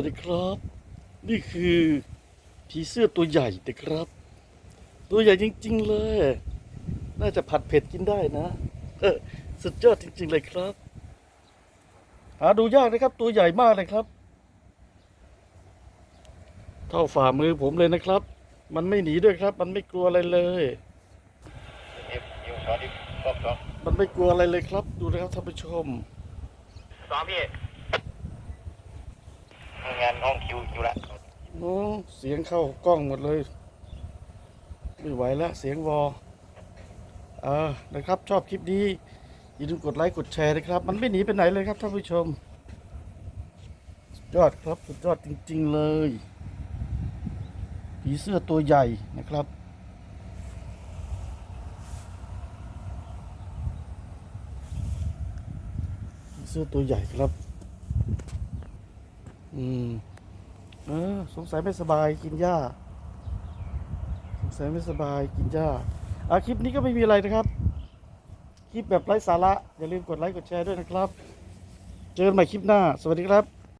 วัสดีครับ นี่คือผีเสื้อตัวใหญ่นะครับ ตัวใหญ่จริง ๆ เลย น่าจะผัดเผ็ดกินได้นะสุดยอดจริง ๆ เลยครับ หาดูยากนะครับ ตัวใหญ่มากเลยครับ เท่าฝ่ามือผมเลยนะครับ มันไม่หนีด้วยครับ มันไม่กลัวอะไรเลยมันไม่กลัวอะไรเลยครับ ดูนะครับท่านผู้ชมสองพี่งานห้องคิวอยู่ละ โอ้ เสียงเข้ากล้องหมดเลย ไม่ไหวแล้วเสียงวอเออนะครับชอบคลิปนี้อย่าลืมกดไลค์กดแชร์นะครับ มันไม่หนีไปไหนเลยครับท่านผู้ชมยอดครับสุดยอดจริง ๆ เลยผีเสื้อตัวใหญ่นะครับเสื้อตัวใหญ่ครับ อืม เออสงสัยไม่สบายกินหญ้า สงสัยไม่สบายกินหญ้าอะคลิปนี้ก็ไม่มีอะไรนะครับ คลิปแบบไร้สาระ อย่าลืมกดไลค์กดแชร์ด้วยนะครับ เจอกันใหม่คลิปหน้า สวัสดีครับ